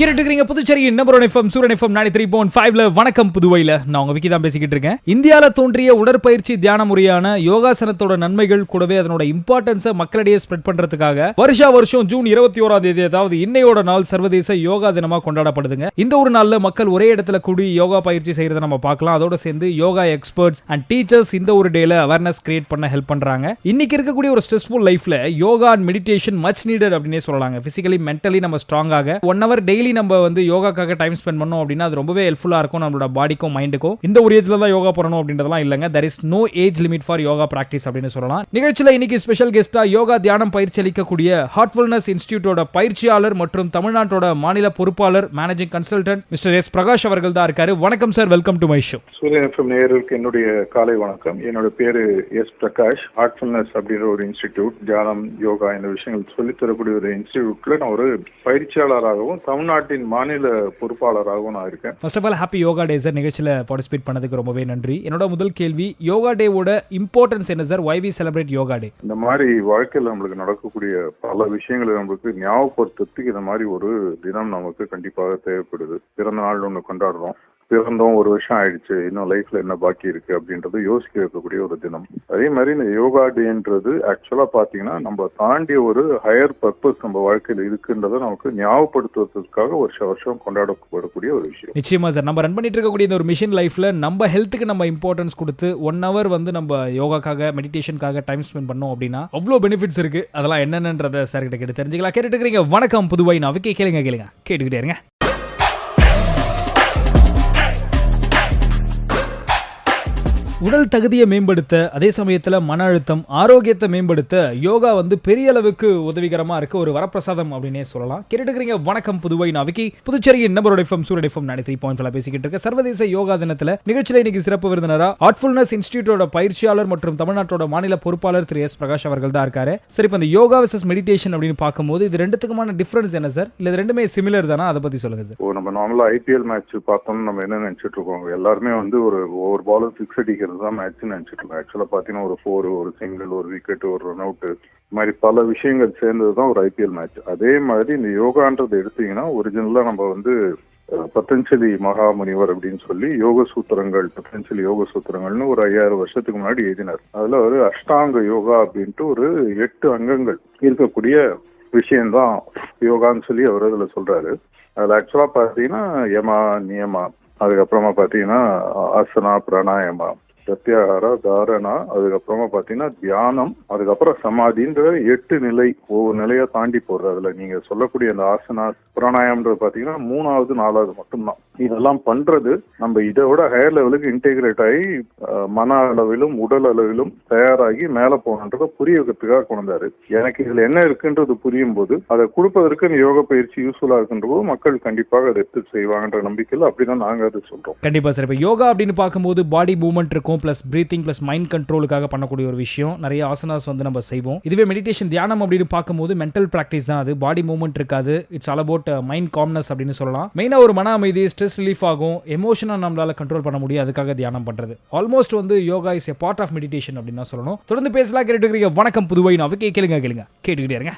கேட்டுக்கிறீங்க Puducherry number FM Suryan FM நாடி three point ஃபைவ்ல வணக்கம் புதுவையில். நான் உங்க விக்கி தான் பேசிக்கிட்டு இருக்கேன். இந்தியாவில் தோன்றிய உடற்பயிற்சி தியான முறையான யோகாசனத்தோட நன்மைகள் கூடவே அதனோட இம்பார்ட்டன்ஸை மக்களிடையே ஸ்ப்ரெட் பண்றதுக்காக வருஷா வருஷம் ஜூன் இருபத்தி ஓராம் தேதி அதாவது இன்னையோட நாள் சர்வதேச யோகா தினமா கொண்டாடப்படுதுங்க. இந்த ஒரு நாள்ல மக்கள் ஒரே இடத்துல கூடி யோகா பயிற்சி செய்யறத நம்ம பார்க்கலாம். அதோட சேர்ந்து யோகா எக்ஸ்பர்ட்ஸ் அண்ட் டீச்சர்ஸ் இந்த ஒரு டேல அவேர்னஸ் கிரியேட் பண்ண ஹெல்ப் பண்றாங்க. இன்னைக்கு இருக்கக்கூடிய ஒரு ஸ்ட்ரெஸ்ஃபுல் லைஃப்ல yoga and meditation much needed அப்படின்னே சொல்லலாங்க. பிசிக்கலி மென்டலி நம்ம ஸ்ட்ராங் ஆக ஒன் ஹவர் டெய்லி டெய்லி நம்ம வந்து யோகாக்காக டைம் ஸ்பெண்ட் பண்ணோம் அப்படின்னா அது ரொம்பவே ஹெல்ப்ஃபுல்லாக இருக்கும் நம்மளோட பாடிக்கும் மைண்டுக்கும் இந்த ஒரு ஏஜ்ல தான் யோகா பண்ணணும் அப்படின்றதெல்லாம் இல்லைங்க. There is no age limit for yoga practice அப்படின்னு சொல்லலாம். நிகழ்ச்சியில் இன்னைக்கு ஸ்பெஷல் கெஸ்டா யோகா தியானம் பயிற்சி அளிக்கக்கூடிய ஹார்ட்ஃபுல்னஸ் இன்ஸ்டியூட்டோட பயிற்சியாளர் மற்றும் தமிழ்நாட்டோட மாநில பொறுப்பாளர் managing consultant mister S Prakash அவர்கள் தான் இருக்காரு. வணக்கம் sir welcome to my show Suryan FM நேயர்களுக்கு என்னுடைய காலை வணக்கம். என்னோட பேரு எஸ் பிரகாஷ். ஹார்ட்ஃபுல்னஸ் அப்படின்ற ஒரு இன்ஸ்டிடியூட் தியானம் யோகா இந்த விஷயங்கள் சொல்லித்தரக்கூடிய ஒரு இன்ஸ்டிடியூட்ல நான் ஒரு பயிற்சியாளராகவும் தமிழ்நாடு தமிழ்நாட்டின் மாநில பொறுப்பாளராகவும் நான் இருக்கேன். First of all happy yoga day sir. நிகழ்ச்சியில் பார்ட்டிசிபேட் பண்ணதுக்கு ரொம்பவே நன்றி. என்னோட முதல் கேள்வி யோகா டேவோட இம்பார்ட்டன்ஸ் என்ன sir? Why we celebrate yoga day இந்த மாதிரி வாழ்க்கையில் நம்மளுக்கு நடக்கக்கூடிய பல விஷயங்களை நம்மளுக்கு ஞாபகப்படுத்துறதுக்கு இந்த மாதிரி ஒரு தினம் நமக்கு கண்டிப்பாக தேவைப்படுது. பிறந்த நாள் ஒன்று கொண்டாடுறோம். பிறந்தோம் ஒரு வருஷம் ஆயிடுச்சு. இன்னும் லைஃப்ல என்ன பாக்கி இருக்கு அப்படின்றது யோசிக்க வைக்கக்கூடிய ஒரு தினம். அதே மாதிரி இந்த யோகா டேன்றது ஆக்சுவலா பாத்தீங்கன்னா நம்ம தாண்டிய ஒரு ஹையர் பர்பஸ் நம்ம வாழ்க்கையில இருக்குன்றதை நமக்கு ஞாபகப்படுத்துவதற்காக வருஷ வருஷம் கொண்டாடப்படக்கூடிய ஒரு விஷயம். நிச்சயமா சார். நம்ம ரன் பண்ணிட்டு இருக்கக்கூடிய இந்த ஒரு மிஷின் லைஃப்ல நம்ம ஹெல்த்துக்கு நம்ம இம்பார்ட்டன்ஸ் கொடுத்து ஒன் ஹவர் வந்து நம்ம யோகாக்காக மெடிடேஷனுக்காக டைம் ஸ்பெண்ட் பண்ணோம் அப்படின்னா அவ்வளோ பெனிஃபிட்ஸ் இருக்கு. அதெல்லாம் என்னென்னன்றத சார் கிட்ட கேட்டு தெரிஞ்சுக்கலாம். கேட்டுட்டு இருக்கிறீங்க. வணக்கம். புதுவை நான் கேளுங்க கேளுங்க. கேட்டுக்கிட்டே இருங்க. உடல் தகுதியை மேம்படுத்த அதே சமயத்தில் மன அழுத்தம் ஆரோக்கியத்தை மேம்படுத்த யோகா வந்து பெரிய அளவுக்கு உதவிகரமாக இருக்க. ஒரு வரப்பிரசாதம் அப்படின்னே சொல்லலாம். கேட்டுக்கிறீங்க வணக்கம் புதுவை நாவிக்கி புதுச்சேரியின் நம்பரோட FM Suryan FM ninety three point பேசிக்கிட்டு இருக்க சர்வதேச யோகா தினத்தில் நிகழ்ச்சியில் இன்னைக்கு சிறப்பு விருந்தினரா ஆர்ட்ஃபுல்னஸ் இன்ஸ்டியூட்டோட பயிற்சியாளர் மற்றும் தமிழ்நாட்டோட மாநில பொறுப்பாளர் திரு எஸ் பிரகாஷ் அவர்கள் தான் இருக்காரு. சரி இப்போ இந்த யோகா விசஸ் மெடிடேஷன் அப்படின்னு பார்க்கும்போது இது ரெண்டுத்துக்குமான டிஃபரன்ஸ் என்ன சார் இல்லை இது ரெண்டுமே சிமிலர் தானா? அதை பற்றி சொல்லுங்க சார் நம்ம நார்மலாக ஐபிஎல் மேட்ச் பார்த்தோம்னு நம்ம என்ன நினைச்சிட்டு இருக்கோம்? எல்லாருமே வந்து ஒரு ஒவ்வொரு பாலும் சிக்ஸ் அடிக்கிறது தான் மேட்ச் நினைச்சிட்டு இருந்தேன் ஆக்சுவலா பாத்தீங்கன்னா ஒரு ஃபோர் ஒரு சிங்கிள் ஒரு விக்கெட் ஒரு ரன் அவுட் இது மாதிரி பல விஷயங்கள் சேர்ந்தது தான் ஒரு ஐபிஎல் மேட்ச் அதே மாதிரி இந்த யோகான்றது எடுத்தீங்கன்னா ஒரிஜினலா நம்ம வந்து பத்தஞ்சலி மகாமுனிவர் அப்படின்னு சொல்லி யோக சூத்திரங்கள் பத்தஞ்சலி யோக சூத்திரங்கள்னு ஒரு ஐயாயிரம் வருஷத்துக்கு முன்னாடி எழுதினார். அதுல ஒரு அஷ்டாங்க யோகா அப்படின்ட்டு ஒரு எட்டு அங்கங்கள் இருக்கக்கூடிய விஷயம்தான் யோகான்னு சொல்லி அவர் அதுல சொல்றாரு. அதுல ஆக்சுவலா பாத்தீங்கன்னா யமா நியமா அதுக்கப்புறமா பாத்தீங்கன்னா ஆசனா பிராணாயமா பிரத்யாகாரா தாரணா அதுக்கப்புறமா பாத்தீங்கன்னா தியானம் அதுக்கப்புறம் சமாதின்ற எட்டு நிலை ஒவ்வொரு நிலையா தாண்டி போடுற அதுல நீங்க சொல்லக்கூடிய அந்த ஆசனா பிராணாயம்ன்றது பாத்தீங்கன்னா மூணாவது நாலாவது மட்டும்தான். இதெல்லாம் பண்றது நம்ம இதை விட ஹையர் லெவலுக்கு இன்டெகிரேட் ஆகி மன அளவிலும் உடல் அளவிலும் தயாராகி மேல போகணுன்றத புரிய வைக்கிறதுக்காக கொண்டாரு எனக்கு இதுல என்ன இருக்குன்றது புரியும் போது அதை கொடுப்பதற்கு யோக பயிற்சி யூஸ்ஃபுல்லா இருக்குன்ற போது மக்கள் கண்டிப்பாக அதை எடுத்து செய்வாங்கன்ற நம்பிக்கையில் அப்படிதான் நாங்க அதை சொல்றோம். கண்டிப்பா சார். இப்ப யோகா அப்படின்னு பார்க்கும்போது பாடி மூவ்மெண்ட் இருக்கும். ப்ளஸ் பிரீத்திங் ப்ளஸ் மைண்ட் கண்ட்ரோலுக்காக பண்ணக்கூடிய ஒரு விஷயம். நிறைய ஆசனாஸ் வந்து நம்ம செய்வோம். இதுவே மெடிடேஷன் தியானம் அப்படின்னு பார்க்கும்போது மென்டல் ப்ராக்டிஸ் தான் அது. பாடி மூவ்மெண்ட் இருக்காது. It's all about mind calmness அப்படின்னு சொல்லலாம். மெயினாக ஒரு மன அமைதி ஸ்ட்ரெஸ் ரிலீஃப் ஆகும். எமோஷனாக நம்மளால கண்ட்ரோல் பண்ண முடியும். அதுக்காக தியானம் பண்றது. ஆல்மோஸ்ட் வந்து yoga is a part of meditation அப்படின்னு தான் சொல்லணும். தொடர்ந்து பேசலாம். கேட்டுக்கிறீங்க வணக்கம். புதுவை. நான் கேளுங்க கேளுங்க. கேட்டுக்கிட்டே இருங்க.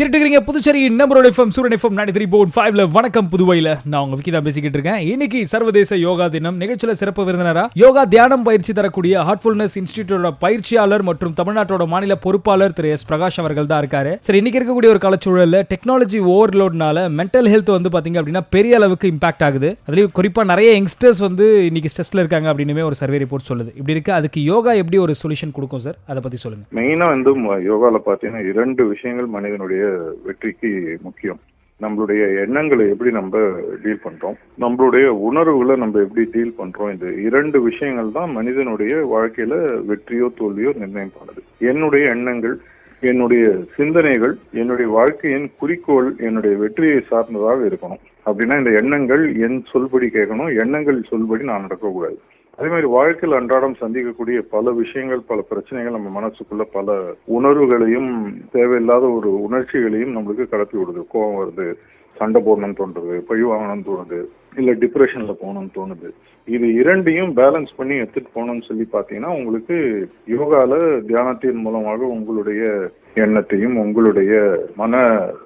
கேட்டுக்கிறீங்க புதுச்சேரி நம்பரோட எஃப்எம் சூரன் எஃப்எம் நாடி த்ரீ போன் ஃபைவ்ல வணக்கம் புதுவையில். நான் உங்க விக்கி தான் பேசிக்கிட்டு இருக்கேன். இன்னைக்கு சர்வதேச யோகா தினம். நிகழ்ச்சியில் சிறப்பு விருந்தினரா? யோகா தியானம் பயிற்சி தரக்கூடிய ஹார்ட்ஃபுல்னஸ் இன்ஸ்டிடியூட்டோட பயிற்சியாளர் மற்றும் தமிழ்நாட்டோட மாநில பொறுப்பாளர் திரு எஸ் பிரகாஷ் அவர்கள் தான் இருக்காரு. சரி இன்னைக்கு இருக்கக்கூடிய ஒரு காலச்சூழல்ல டெக்னாலஜி ஓவர்லோட்னால மென்டல் ஹெல்த் வந்து பாத்தீங்க அப்படின்னா பெரிய அளவுக்கு இம்பாக்ட் ஆகுது. அதுலேயும் குறிப்பாக நிறைய யங்ஸ்டர்ஸ் வந்து இன்னைக்கு ஸ்ட்ரெஸ்ல இருக்காங்க அப்படின்னு ஒரு சர்வே ரிப்போர்ட் சொல்லுது. இப்படி இருக்கு. அதுக்கு யோகா எப்படி ஒரு சொல்யூஷன் கொடுக்கும் சார் அதை பத்தி சொல்லுங்க. மெயினா வந்து ம- யோகால பாத்தீங்கன்னா இரண்டு விஷயங்கள் மனிதனுடைய வெற்றிக்கு முக்கியம். நம்மளுடைய எண்ணங்களை எப்படி நம்ம டீல் பண்றோம்? நம்மளுடைய உணர்வுகளை நம்ம எப்படி டீல் பண்றோம்? இந்த இரண்டு விஷயங்கள் தான் மனிதனுடைய வாழ்க்கையில வெற்றியோ தோல்வியோ நிர்ணயம் பண்ணுது. என்னுடைய எண்ணங்கள் என்னுடைய சிந்தனைகள் என்னுடைய வாழ்க்கையின் குறிக்கோள் என்னுடைய வெற்றியை சார்ந்ததாக இருக்கணும். அப்படின்னா இந்த எண்ணங்கள் என் சொல்படி கேட்கணும். எண்ணங்கள் சொல்படி நான் நடக்கக்கூடாது. அதே மாதிரி வாழ்க்கையில் அன்றாடம் சந்திக்கக்கூடிய பல விஷயங்கள் பல பிரச்சனைகள் நம்ம மனசுக்குள்ள பல உணர்வுகளையும் தேவையில்லாத ஒரு உணர்ச்சிகளையும் நம்மளுக்கு கடத்தி விடுது. கோபம் வருது சண்டை போடணும்னு தோன்றுது பழி வாங்கணும்னு தோணுது இல்ல டிப்ரெஷன்ல போகணும்னு தோணுது. இது இரண்டையும் பேலன்ஸ் பண்ணி எடுத்துட்டு போகணும்னு சொல்லி பாத்தீங்கன்னா உங்களுக்கு யோகால தியானத்தின் மூலமாக உங்களுடைய எண்ணத்தையும் உங்களுடைய மன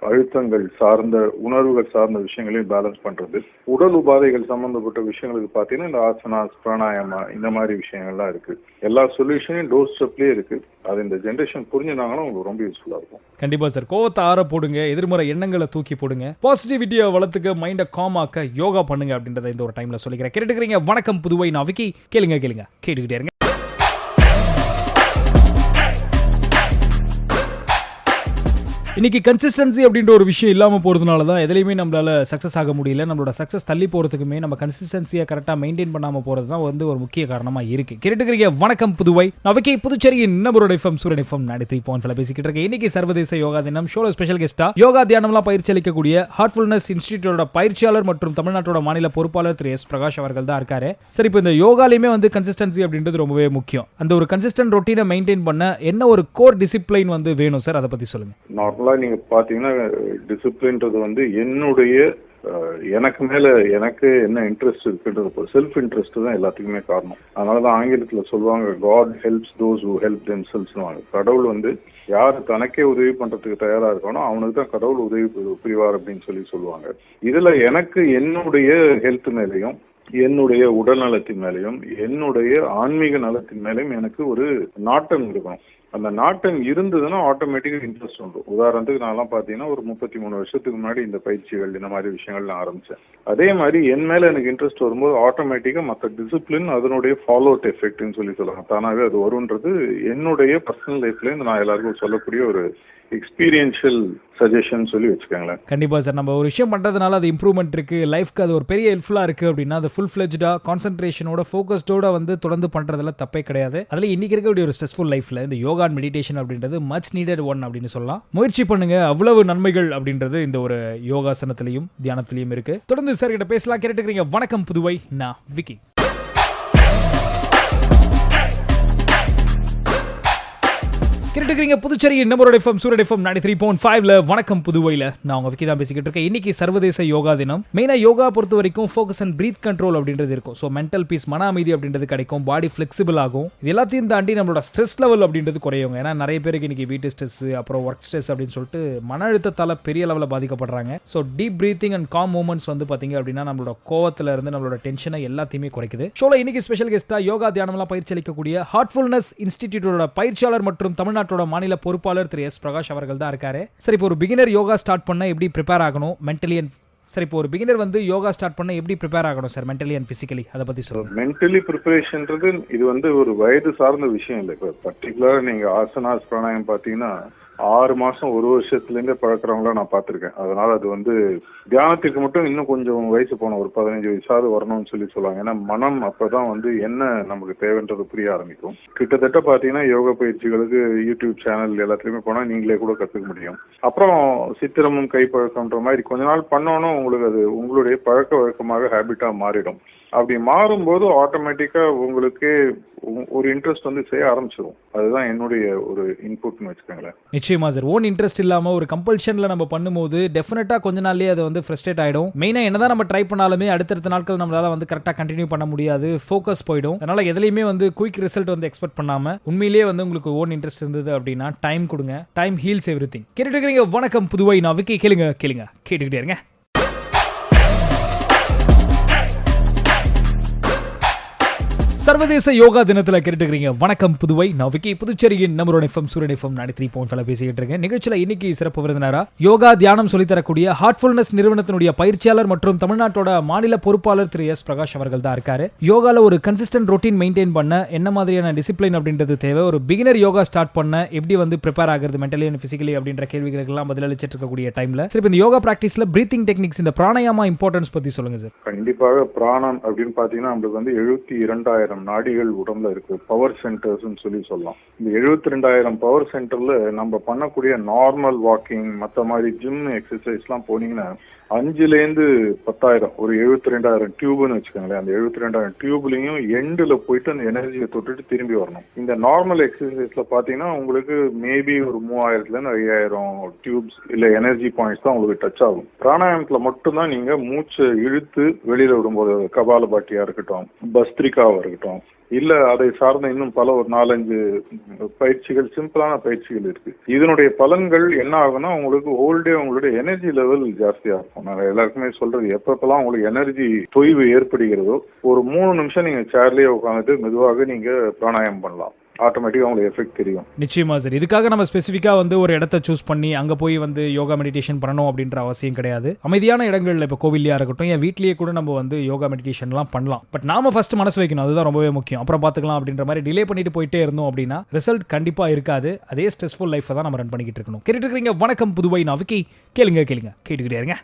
அழுத்தங்கள் சார்ந்த உணர்வுகள் சார்ந்த விஷயங்களையும் பேலன்ஸ் பண்றது. உடல் உபாதைகள் சம்பந்தப்பட்ட விஷயங்களுக்கு பாத்தீங்கன்னா இந்த ஆசனாஸ் பிராணாயாமா இந்த மாதிரி விஷயங்கள்லாம் இருக்கு. எல்லா சொல்யூஷனையும் டோர் ஸ்டெப்லயே இருக்கு. அது இந்த ஜென்ரேஷன் புரிஞ்சுனாங்கன்னா உங்களுக்கு ரொம்ப யூஸ்ஃபுல்லா இருக்கும். கண்டிப்பா சார் கோவத்தை ஆற போடுங்க எதிர்மறை எண்ணங்களை தூக்கி போடுங்க. பாசிட்டிவிட்டியை வளர்த்துக்க மைண்டை காமாக்க யோகா பண்ணுங்க அப்படின்றத இந்த ஒரு டைம்ல சொல்லிக்கிறேன். கேட்டுக்கிறீங்க வணக்கம் புதுவை நான் விக்கி கேளுங்க கேளுங்க. கேட்டுக்கிட்டே இருங்க. இன்னைக்கு கன்சிஸ்டன்சி அப்படின்ற ஒரு விஷயம் இல்லாமல் போகிறதுனால தான் எதுலையுமே நம்மளால சக்ஸஸ் ஆக முடியல. நம்மளோட சக்ஸஸ் தள்ளி போகிறதுக்குமே நம்ம கன்சிஸ்டன்சியை கரெக்டாக மெயின்டைன் பண்ணாமல் போகிறது தான் வந்து ஒரு முக்கிய காரணமாக இருக்கு. கேட்டுக்கிறீங்க வணக்கம் புதுவை. நவக்கி புதுச்சேரியின் இன்னொரு எஃப்எம் சூரன் எஃப்எம் நாடி த்ரீ பாயிண்ட் பேசிக்கிட்டு இருக்கேன். இன்னைக்கு சர்வதேச யோகா தினம் ஷோல ஸ்பெஷல் கெஸ்டா யோகா தியானம்லாம் பயிற்சி அளிக்கக்கூடிய ஹார்ட்ஃபுல்னஸ் இன்ஸ்டிடியூட்டோட பயிற்சியாளர் மற்றும் தமிழ்நாட்டோட மாநில பொறுப்பாளர் திரு எஸ் பிரகாஷ் அவர்கள் தான் இருக்காரு. சரி இப்போ இந்த யோகாலையுமே வந்து கன்சிஸ்டன்சி அப்படின்றது ரொம்பவே முக்கியம். அந்த ஒரு கன்சிஸ்டன்ட் ரொட்டீனை மெயின்டைன் பண்ண என்ன ஒரு கோர் டிசிப்ளின் வந்து வேணும் சார் அதை பத்தி சொல்லுங்க. பர்சனலாக நீங்கள் பார்த்தீங்கன்னா டிசிப்ளின்றது வந்து என்னுடைய எனக்கு மேல எனக்கு என்ன இன்ட்ரெஸ்ட் இருக்குன்றது செல்ஃப் இன்ட்ரெஸ்ட் தான் எல்லாத்துக்குமே காரணம். அதனாலதான் ஆங்கிலத்துல சொல்லுவாங்க God helps those who help them செல்ஸ்னுவாங்க கடவுள் வந்து யார் தனக்கே உதவி பண்றதுக்கு தயாரா இருக்கானோ அவனுக்கு தான் கடவுள் உதவி புரிவார் அப்படின்னு சொல்லி சொல்லுவாங்க. இதுல எனக்கு என்னுடைய ஹெல்த் மேலையும் என்னுடைய உடல் நலத்தின் மேலையும் என்னுடைய ஆன்மீக நலத்தின் மேலையும் எனக்கு ஒரு நாட்டம் இருக்கணும். அந்த நாட்டம் இருந்ததுன்னா ஆட்டோமேட்டிக்காக இன்ட்ரெஸ்ட் உண்டு. உதாரணத்துக்கு நான்லாம் பார்த்தீங்கன்னா ஒரு முப்பத்தி மூணு வருஷத்துக்கு முன்னாடி இந்த பயிற்சிகள் இந்த மாதிரி விஷயங்கள் நான் ஆரம்பிச்சேன். அதே மாதிரி என் மேலே எனக்கு இன்ட்ரெஸ்ட் வரும்போது ஆட்டோமேட்டிக்காக மற்ற டிசிப்ளின் அதனுடைய ஃபாலோ அவுட் எஃபெக்ட்னு சொல்லி சொல்லுவாங்க தானாகவே அது வரும்ன்றது என்னுடைய பர்சனல் லைஃப்ல இருந்து நான் எல்லாருக்கும் சொல்லக்கூடிய ஒரு எக்ஸ்பீரியன்ஷியல் சஜஷன் சொல்லி வச்சுக்கோங்களேன். கண்டிப்பா சார். நம்ம ஒரு விஷயம் பண்றதுனால அது இம்ப்ரூவ்மெண்ட் இருக்கு. லைஃப்க்கு அது ஒரு பெரிய ஹெல்ப்ஃபுல்லா இருக்கு அப்படின்னா அது ஃபுல் ஃபிளெஜ்டா கான்சென்ட்ரேஷனோட ஃபோக்கஸ்டோட வந்து தொடர்ந்து பண்றதுல தப்பே கிடையாது. அதுல இன்னைக்கு இருக்கக்கூடிய ஒரு ஸ்ட்ரெஸ்ஃபுல் லைஃப்ல இந்த யோகா அண்ட் மெடிடேஷன் அப்படின்றது மச் நீடட் ஒன் அப்படின்னு சொல்லலாம். முயற்சி பண்ணுங்க அவ்வளவு நன்மைகள் அப்படின்றது இந்த ஒரு யோகாசனத்திலையும் தியானத்திலையும் இருக்கு. தொடர்ந்து சார் கிட்ட பேசலாம் கேட்டுக்கிறீங்க வணக்கம் புதுவை நான் விக்கி. கேட்டுக்கிறீங்க புதுச்சேரி நம்மளோட FM Surat FM ninety three point ஃபைவ்ல வணக்கம் புதுவையில். நான் உங்க விக்கி தான் பேசிக்கிட்டு இருக்கேன். இன்னைக்கு சர்வதேச யோகா தினம். மெயினாக யோகா பொறுத்த வரைக்கும் ஃபோக்கஸ் அண்ட் பிரீத் கண்ட்ரோல் அப்படின்றது இருக்கும். ஸோ மென்டல் பீஸ் மன அமைதி அப்படின்றது கிடைக்கும். பாடி ஃபிளெக்சிபிள் ஆகும். இது எல்லாத்தையும் தாண்டி நம்மளோட ஸ்ட்ரெஸ் லெவல் அப்படின்றது குறையுங்க ஏன்னா நிறைய பேருக்கு இன்னைக்கு வீட்டு ஸ்ட்ரெஸ் அப்புறம் ஒர்க் ஸ்ட்ரெஸ் அப்படின்னு சொல்லிட்டு மன அழுத்தத்தால் பெரிய லெவலில் பாதிக்கப்படுறாங்க. So deep breathing and calm moments வந்து பார்த்தீங்க அப்படின்னா நம்மளோட கோவத்துல இருந்து நம்மளோட டென்ஷனை எல்லாத்தையுமே குறைக்குது. ஷோல இன்னைக்கு ஸ்பெஷல் கெஸ்ட்டாக யோகா தியானம்லாம் பயிற்சி அளிக்கக்கூடிய ஹார்ட்ஃபுல்னஸ் இன்ஸ்டிடியூட்டோட பயிற்சியாளர் மற்றும் தமிழ்நாடு தமிழ்நாட்டோட மாநில பொறுப்பாளர் திரு எஸ் பிரகாஷ் அவர்கள் தான் இருக்காரு. சரி இப்போ ஒரு பிகினர் யோகா ஸ்டார்ட் பண்ண எப்படி ப்ரிப்பேர் ஆகணும்? மென்டலி அண்ட் சரி இப்போ ஒரு பிகினர் வந்து யோகா ஸ்டார்ட் பண்ண எப்படி ப்ரிப்பேர் ஆகணும் சார் மென்டலி அண்ட் பிசிக்கலி அதை பத்தி சொல்லுங்க. மென்டலி ப்ரிப்பரேஷன்ன்றது இது வந்து ஒரு வயது சார்ந்த விஷயம் இல்லை இப்போ பர்டிகுலரா நீங்க ஆசனாஸ் பிராணாயம் பாத்தீங்கன்னா ஆறு மாசம் ஒரு வருஷத்துல இருந்தே பழக்கிறவங்கள நான் பார்த்திருக்கேன். அதனால அது வந்து தியானத்துக்கு மட்டும் இன்னும் கொஞ்சம் வயசு போன ஒரு பதினஞ்சு வயசாவது வரணும்னு சொல்லி சொல்லுவாங்க. ஏன்னா மனம் அப்பதான் வந்து என்ன நமக்கு தேவைன்றது புரிய ஆரம்பிக்கும். கிட்டத்தட்ட பாத்தீங்கன்னா யோகா பயிற்சிகளுக்கு யூடியூப் சேனல் எல்லாத்துலயுமே போனா நீங்களே கூட கத்துக்க முடியும். அப்புறம் சித்திரமும் கைப்பழக்கம்ன்ற மாதிரி கொஞ்ச நாள் பண்ணோன்னா உங்களுக்கு அது உங்களுடைய பழக்க வழக்கமாக ஹேபிட்டா மாறிடும். அப்படி மாறும்போது ஆட்டோமேட்டிக்கா உங்களுக்கு ஒரு இன்ட்ரெஸ்ட் வந்து செய்ய ஆரம்பிச்சிடும் அதுதான் என்னுடைய ஒரு இன்புட்னு வச்சுக்கோங்களேன். நிச்சயமா சார். ஓன் இன்ட்ரெஸ்ட் இல்லாம ஒரு கம்பல்ஷன்ல நம்ம பண்ணும்போது டெஃபினட்டா கொஞ்ச நாள்லயே அது வந்து ஃப்ரஸ்ட்ரேட் ஆயிடும். மெயினா என்னதான் நம்ம ட்ரை பண்ணாலுமே அடுத்தடுத்த நாட்கள் நம்மளால வந்து கரெக்டா கண்டினியூ பண்ண முடியாது. ஃபோக்கஸ் போயிடும். அதனால எதுலையுமே வந்து குயிக் ரிசல்ட் வந்து எக்ஸ்பெக்ட் பண்ணாம உண்மையிலேயே வந்து உங்களுக்கு ஓன் இன்ட்ரெஸ்ட் இருந்தது அப்படின்னா டைம் கொடுங்க. டைம் ஹீல்ஸ் எவ்ரி திங் கேட்டுட்டு இருக்கிறீங்க வணக்கம் புதுவை நான் விக்கி. கேளுங்க கேளுங்க. கேட்டுக்கிட்டே இருங்க. சர்வதேச யோகா தினத்தில் கேட்டுக்கிறீங்க. வணக்கம் புதுவை. நான் விக்கி புதுச்சேரியின் நம்மளோட எஃப்எம் சூரியன் எஃப்எம் நாடி த்ரீ பாயிண்ட் ஃபைவ் பேசிக்கிட்டு இருக்கேன். நிகழ்ச்சியில் இன்னைக்கு சிறப்பு விருந்தினரா யோகா தியானம் சொல்லித் தரக்கூடிய ஹார்ட்ஃபுல்னஸ் நிறுவனத்தினுடைய பயிற்சியாளர் மற்றும் தமிழ்நாட்டோட மாநில பொறுப்பாளர் திரு எஸ் பிரகாஷ் அவர்கள் தான் இருக்காரு. யோகாவில் ஒரு கன்சிஸ்டன்ட் ரொட்டீன் மெயின்டைன் பண்ண என்ன மாதிரியான டிசிப்ளின் அப்படின்றது தேவை? ஒரு பிகினர் யோகா ஸ்டார்ட் பண்ண எப்படி வந்து ப்ரிப்பேர் ஆகிறது மென்டலி அண்ட் பிசிக்கலி அப்படின்ற கேள்விகளுக்கெல்லாம் பதிலளிச்சிட்டு இருக்கக்கூடிய டைம்ல சரி இந்த யோகா பிராக்டிஸ்ல பிரீத்திங் டெக்னிக்ஸ் இந்த பிராணாயாமா இம்பார்ட்டன்ஸ் பத்தி சொல்லுங்க சார் கண்டிப்பாக பிராணம் அப்படின்னு பாத்தீங்கன்னா நம்மளுக்கு வந்து எழுபத்தி இரண்டாயிரம் நாடிகள் உடம்புல இருக்கு. பவர் சென்டர்ஸ்ன்னு சொல்லி சொல்லலாம். இந்த எழுபத்தி ரெண்டாயிரம் பவர் சென்டர்ல நம்ம பண்ணக்கூடிய நார்மல் வாக்கிங் மற்ற மாதிரி ஜிம் எக்ஸசைஸ் எல்லாம் போனீங்கன்னா அஞ்சுல இருந்து பத்தாயிரம் ஒரு எழுபத்தி ரெண்டாயிரம் டியூப்னு வச்சுக்கோங்களேன். அந்த எழுபத்தி ரெண்டாயிரம் டியூப்லயும் எண்டுல போயிட்டு அந்த எனர்ஜியை தொட்டுட்டு திரும்பி வரணும். இந்த நார்மல் எக்ஸசைஸ்ல பாத்தீங்கன்னா உங்களுக்கு மேபி ஒரு மூவாயிரத்துல இருந்து ஐயாயிரம் டியூப்ஸ் இல்ல எனர்ஜி பாயிண்ட்ஸ் தான் உங்களுக்கு டச் ஆகும். பிராணாயாமத்துல மட்டும்தான் நீங்க மூச்சை இழுத்து வெளியில விடும்போது கபால பாட்டியா இருக்கட்டும் பஸ்திரிகாவா இருக்கட்டும் இல்ல அதை சார்ந்த இன்னும் பல ஒரு நாலஞ்சு பயிற்சிகள் சிம்பிளான பயிற்சிகள் இருக்கு. இதனுடைய பலன்கள் என்ன ஆகும்னா உங்களுக்கு ஹோல்டே உங்களுடைய எனர்ஜி லெவல் ஜாஸ்தியா இருக்கும் நாங்க எல்லாருக்குமே சொல்றது எப்பப்பெல்லாம் உங்களுக்கு எனர்ஜி தொய்வு ஏற்படுகிறதோ ஒரு மூணு நிமிஷம் நீங்க சேர்லயே உட்காந்துட்டு மெதுவாக நீங்க பிராணாயம் பண்ணலாம். ஆட்டோமேட்டிக்காக உங்களுக்கு எஃபெக்ட் தெரியும். நிச்சயமா சார் இதுக்காக நம்ம ஸ்பெசிஃபிக்காக வந்து ஒரு இடத்த சூஸ் பண்ணி அங்கே போய் வந்து யோகா மெடிடேஷன் பண்ணணும் அப்படின்ற அவசியம் கிடையாது. அமைதியான இடங்களில் இப்போ கோவில்லையா இருக்கட்டும் என் வீட்லேயே கூட நம்ம வந்து யோகா மெடிடேஷன்லாம் பண்ணலாம். பட் நாம ஃபர்ஸ்ட் மனசு வைக்கணும். அதுதான் ரொம்பவே முக்கியம். அப்புறம் பார்த்துக்கலாம் அப்படின்ற மாதிரி டிலே பண்ணிட்டு போயிட்டே இருந்தோம் அப்படின்னா ரிசல்ட் கண்டிப்பாக இருக்காது. அதே ஸ்ட்ரெஸ்ஃபுல் லைஃப்பை தான் நம்ம ரன் பண்ணிக்கிட்டு இருக்கணும். கேட்டுட்டு இருக்கீங்க வணக்கம் புதுவை நான் விக்கி கேளுங்க கேளுங்க. கேட்டுக்கிட்டே இருங்க.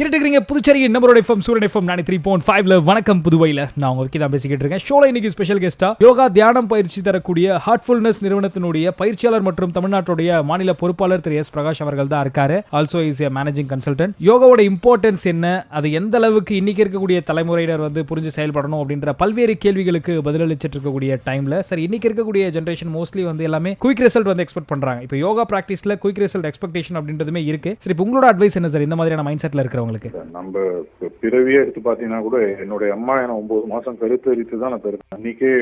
கேட்டுக்கிறீங்க புதுச்சேரி நம்பரோட எஃப்எம் சூரன் எஃப்எம் நானி த்ரீ பாயிண்ட் ஃபைவ்ல வணக்கம் புதுவையில். நான் உங்க தான் பேசிக்கிட்டு இருக்கேன். ஷோல இன்னைக்கு ஸ்பெஷல் கெஸ்டா யோகா தியானம் பயிற்சி தரக்கூடிய ஹார்ட்ஃபுல்னஸ் நிறுவனத்தினுடைய பயிற்சியாளர் மற்றும் தமிழ்நாட்டுடைய மாநில பொறுப்பாளர் திரு எஸ் பிரகாஷ் அவர்கள் தான் இருக்காரு. Also is a managing consultant யோகாவோட importance என்ன? அது எந்த அளவுக்கு இன்னைக்கு இருக்கக்கூடிய தலைமுறையினர் வந்து புரிஞ்சு செயல்படணும் அப்படின்ற பல்வேறு கேள்விகளுக்கு பதிலளிச்சிட்டு இருக்கக்கூடிய டைம்ல சரி இன்னைக்கு இருக்கக்கூடிய ஜென்ரேஷன் மோஸ்ட்லி வந்து எல்லாமே குயிக் ரிசல்ட் வந்து எக்ஸ்பெக்ட் பண்றாங்க. இப்போ யோகா பிராக்டிஸ்ல குயிக் ரிசல்ட் எக்ஸ்பெக்டேஷன் அப்படின்றதுமே இருக்கு. சரி இப்போ உங்களோட அட்வைஸ் என்ன சார் இந்த மாதிரியான மைண்ட் செட்ல அவங்களுக்கு? நம்ம பிறவியே எடுத்து பாத்தீங்கன்னா கூட என்னுடைய அம்மா என்ன ஒன்பது மாசம் கருத்தரித்து தான் நான் பிறந்தேன். அன்னைக்கே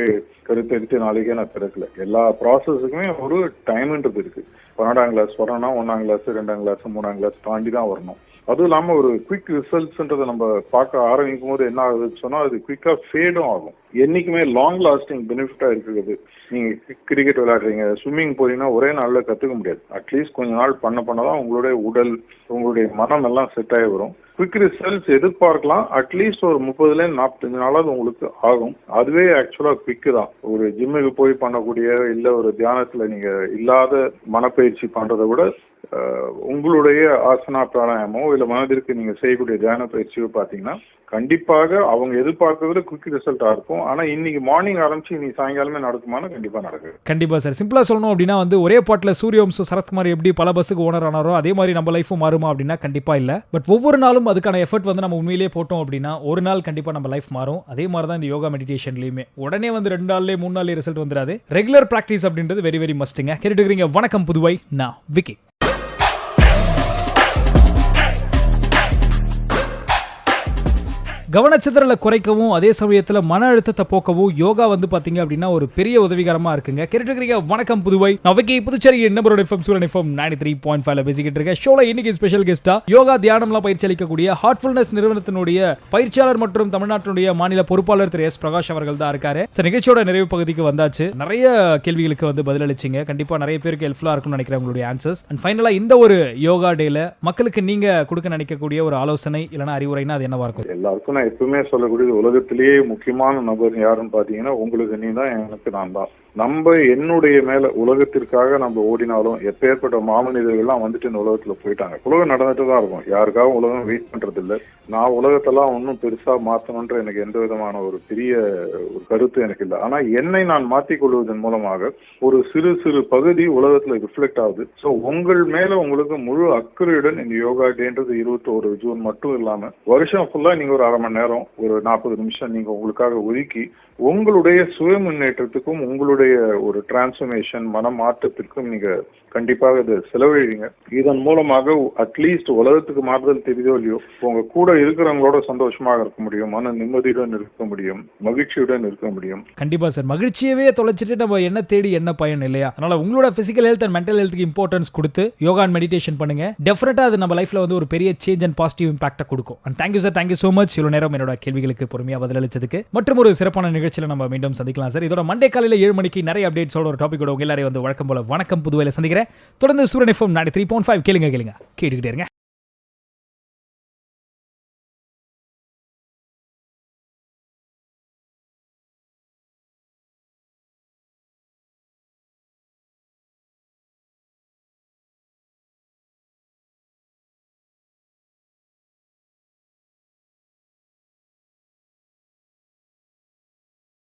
கருத்தரித்து நாளைக்கே நான் பிறக்கல. எல்லா ப்ராசஸுக்குமே ஒரு டைம்ன்றது இருக்கு. பன்னெண்டாம் கிளாஸ் வரணும்னா ஒன்னாம் கிளாஸ் ரெண்டாம் கிளாஸ் மூணாம் கிளாஸ் தாண்டி தான் வரணும். அதுவும் இல்லாம ஒரு குவிக் ரிசல்ட்ஸ்ன்றதை நம்ம பார்க்க ஆரம்பிக்கும் போது என்ன ஆகுதுன்னு சொன்னா அது குவிக்கா ஃபேடும் ஆகும். என்னைக்குமே லாங் லாஸ்டிங் பெனிஃபிட்டா இருக்குது நீங்க கிரிக்கெட் விளையாடுறீங்க ஸ்விம்மிங் போறீங்கன்னா ஒரே நாள்ல கத்துக்க முடியாது. அட்லீஸ்ட் கொஞ்ச நாள் பண்ண பண்ணதான் உங்களுடைய உடல் உங்களுடைய மனம் எல்லாம் செட் ஆகி வரும். குவிக் ரிசல்ட்ஸ் எதிர்பார்க்கலாம். அட்லீஸ்ட் ஒரு முப்பதுல நாற்பத்தஞ்சு நாளாவது உங்களுக்கு ஆகும். அதுவே ஆக்சுவலா குவிக் தான். ஒரு ஜிம்முக்கு போய் பண்ணக்கூடிய இல்ல ஒரு தியானத்துல நீங்க இல்லாத மனப்பயிற்சி பண்றதை விட உங்களுடைய ஆசனா பிராணாயமோ இல்ல மனதிற்கு நீங்க செய்யக்கூடிய தியான பயிற்சியோ பாத்தீங்கன்னா கண்டிப்பாக அவங்க எதிர்பார்க்கறதுல குயிக் ரிசல்ட்டா இருக்கும். ஆனா இன்னைக்கு மார்னிங் ஆரம்பிச்சு இன்னைக்கு சாயங்காலமே நடக்குமானா கண்டிப்பா நடக்குது. கண்டிப்பா சார். சிம்பிளா சொல்லணும் அப்படின்னா வந்து ஒரே பாட்டில் சூரியவம்சம் சரத்குமார் எப்படி பல பஸ்ஸுக்கு ஓனர் ஆனாரோ அதே மாதிரி நம்ம லைஃபும் மாறுமா அப்படின்னா கண்டிப்பா இல்ல. பட் ஒவ்வொரு நாளும் அதுக்கான எஃபர்ட் வந்து நம்ம உண்மையிலேயே போட்டோம் அப்படின்னா ஒரு நாள் கண்டிப்பா நம்ம லைஃப் மாறும். அதே மாதிரி தான் இந்த யோகா மெடிடேஷன்லயுமே உடனே வந்து ரெண்டு நாள்லயே மூணு நாள்லயே ரிசல்ட் வந்துடாது ரெகுலர் பிராக்டிஸ் அப்படின்றது வெரி வெரி மஸ்ட்டுங்க கேட்டுக்கிறீங்க வணக்கம் புதுவை நான் விக்கி. கவனச்சிதறலை குறைக்கவும் அதே சமயத்தில் மன அழுத்தத்தை போக்கவும் யோகா வந்து பாத்தீங்க அப்படின்னா ஒரு பெரிய உதவிகரமா இருக்குங்க. கேட்டுக்கிறீங்க வணக்கம் புதுவை. நவைக்கு புதுச்சேரி நம்பரோட எஃப்எம் சூரன் எஃப்எம் நைன்டி த்ரீ பாயிண்ட் ஃபைவ்ல பேசிக்கிட்டு இருக்கேன். ஷோல இன்னைக்கு ஸ்பெஷல் கெஸ்டா யோகா தியானம்லாம் பயிற்சி அளிக்கக்கூடிய ஹார்ட்ஃபுல்னஸ் நிறுவனத்தினுடைய பயிற்சியாளர் மற்றும் தமிழ்நாட்டினுடைய மாநில பொறுப்பாளர் திரு எஸ் பிரகாஷ் அவர்கள் தான் இருக்காரு. சார் நிகழ்ச்சியோட நிறைவு பகுதிக்கு வந்தாச்சு. நிறைய கேள்விகளுக்கு வந்து பதிலளிச்சிங்க. கண்டிப்பா நிறைய பேருக்கு ஹெல்ப்ஃபுல்லா இருக்கும்னு நினைக்கிறேன் உங்களுடைய ஆன்சர்ஸ் அண்ட் ஃபைனலா இந்த ஒரு யோகா டேல மக்களுக்கு நீங்க கொடுக்க நினைக்கக்கூடிய ஒரு ஆலோசனை இல்லைன்னா அறிவுரைனா அது என்னவா இருக்கும்? எல்லாருக்கும் நான் எப்பவுமே சொல்லக்கூடியது உலகத்திலேயே முக்கியமான நபர் யாருன்னு பாத்தீங்கன்னா உங்களுக்கு நீ தான் எனக்கு நான் தான் நம்ம என்னுடைய மேல உலகத்திற்காக நம்ம ஓடினாலும் எப்பேற்பட்ட மாமனிதர்கள்லாம் வந்துட்டு இந்த உலகத்துல போயிட்டாங்க. உலகம் நடந்துட்டு தான் இருக்கும். யாருக்காகவும் உலகம் வெயிட் பண்றது இல்ல நான் உலகத்தெல்லாம் ஒன்றும் பெருசா மாத்தணும்ன்ற எனக்கு எந்த விதமான ஒரு பெரிய ஒரு கருத்து எனக்கு இல்லை. ஆனா என்னை நான் மாத்திக் கொள்வதன் மூலமாக ஒரு சிறு சிறு பகுதி உலகத்துல ரிஃப்ளெக்ட் ஆகுது. சோ உங்கள் மேல உங்களுக்கு முழு அக்கறையுடன் இந்த யோகா டேன்றது இருபத்தி ஒரு ஜூன் மட்டும் இல்லாம வருஷம் ஃபுல்லா நீங்க ஒரு அரை மணி நேரம் ஒரு நாற்பது நிமிஷம் நீங்க உங்களுக்காக ஒதுக்கி உங்களுடைய சுய முன்னேற்றத்துக்கும் உங்களுடைய ஒரு டிரான்ஸ்ஃபர்மேஷன் மன மாற்றத்திற்கும் நீங்க கண்டிப்பாக இதை செலவழிங்க இதன் மூலமாக அட்லீஸ்ட் உலகத்துக்கு மாறுதல் தெரியுதோ இல்லையோ உங்க கூட இருக்கிறவங்களோட சந்தோஷமாக இருக்க முடியும் மன நிம்மதியுடன் இருக்க முடியும் மகிழ்ச்சியுடன் இருக்க முடியும். கண்டிப்பா சார். மகிழ்ச்சியவே தொலைச்சிட்டு நம்ம என்ன தேடி என்ன பயன் இல்லையா? அதனால உங்களோட பிசிக்கல் ஹெல்த் அண்ட் மென்டல் ஹெல்த்துக்கு இம்பார்ட்டன்ஸ் கொடுத்து யோகா அண்ட் மெடிடேஷன் பண்ணுங்க. டெஃபினட்டா அது நம்ம லைஃப்ல வந்து ஒரு பெரிய சேஞ்ச் அண்ட் பாசிட்டிவ் இம்பாக்ட கொடுக்கும். And thank you sir thank you so much இவ்வளவு நேரம் என்னோட கேள்விகளுக்கு பொறுமையா பதிலளிச்சதுக்கு. மற்றும் ஒரு சிறப்பான நிகழ்ச்சியில நம்ம மீண்டும் சந்திக்கலாம் சார் இதோட மண்டே காலையில ஏழு மணிக்கு நிறைய அப்டேட்ஸோட ஒரு டாபிக்கோட உங்க எல்லாரையும் வந்து வழக்கம் போல வணக்கம் புதுவையில் சந்திக்கிறேன். தொடர்ந்து சூரியன் எஃப்எம் நாடி த்ரீ பாயிண்ட் ஃபைவ் கேளுங்க கேளுங்க. கேட்டுக்கிட்டே இருங்க.